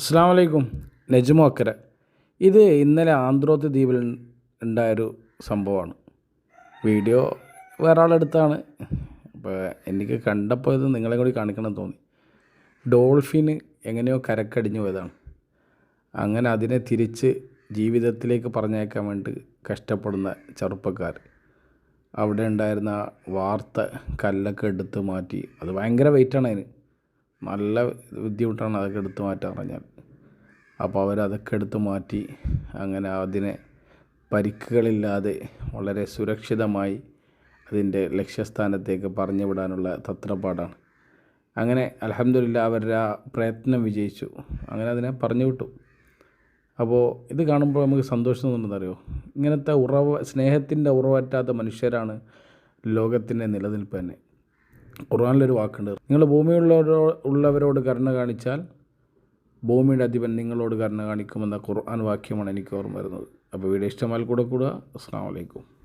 അസ്സാം വലൈക്കും നജ്മു അക്കര ഇത് ഇന്നലെ ആന്ധ്രോത്ത് ദ്വീപിൽ ഉണ്ടായൊരു സംഭവമാണ്. വീഡിയോ വേറെ ആളെടുത്താണ് അപ്പോൾ എനിക്ക് കണ്ടപ്പോൾ ഇത് നിങ്ങളെ കൂടി കാണിക്കണം തോന്നി. ഡോൾഫിന് എങ്ങനെയോ കരക്കടിഞ്ഞു പോയതാണ്. അങ്ങനെ അതിനെ തിരിച്ച് ജീവിതത്തിലേക്ക് പറഞ്ഞേക്കാൻ വേണ്ടി കഷ്ടപ്പെടുന്ന ചെറുപ്പക്കാർ. അവിടെ ഉണ്ടായിരുന്ന വാർത്ത കല്ലൊക്കെ എടുത്ത് മാറ്റി. അത് ഭയങ്കര വെയിറ്റാണ് അതിന്. നല്ല ബുദ്ധിമുട്ടാണ് അതൊക്കെ എടുത്തു മാറ്റാൻ പറഞ്ഞാൽ അപ്പോൾ അവരതൊക്കെ എടുത്തു മാറ്റി അങ്ങനെ അതിനെ പരിക്കുകളില്ലാതെ വളരെ സുരക്ഷിതമായി അതിന്റെ ലക്ഷ്യസ്ഥാനത്തേക്ക് പറഞ്ഞു വിടാനുള്ള തത്രപ്പാടാണ്. അങ്ങനെ അലഹമില്ല അവരുടെ ആ പ്രയത്നം വിജയിച്ചു. അങ്ങനെ അതിനെ പറഞ്ഞു വിട്ടു. അപ്പോൾ ഇത് കാണുമ്പോൾ നമുക്ക് സന്തോഷം തോന്നുന്നതറിയോ ഇങ്ങനത്തെ ഉറവ സ്നേഹത്തിന്റെ ഉറവറ്റാത്ത മനുഷ്യരാണ് ലോകത്തിന്റെ നിലനിൽപ്പ് തന്നെ. ഖുർആനിലൊരു വാക്കുണ്ട്. നിങ്ങൾ ഭൂമിയുള്ളവരോ ഉള്ളവരോട് കരുണ കാണിച്ചാൽ ഭൂമിയുടെ അധിപൻ നിങ്ങളോട് കരുണ കാണിക്കുമെന്ന ഖുർആൻ വാക്യമാണ് എനിക്ക് ഓർമ്മ വരുന്നത്. അപ്പോൾ വീഡിയോ ഇഷ്ടമായാൽ കൂടെ കൂടുക. അസ്സാം വലൈക്കും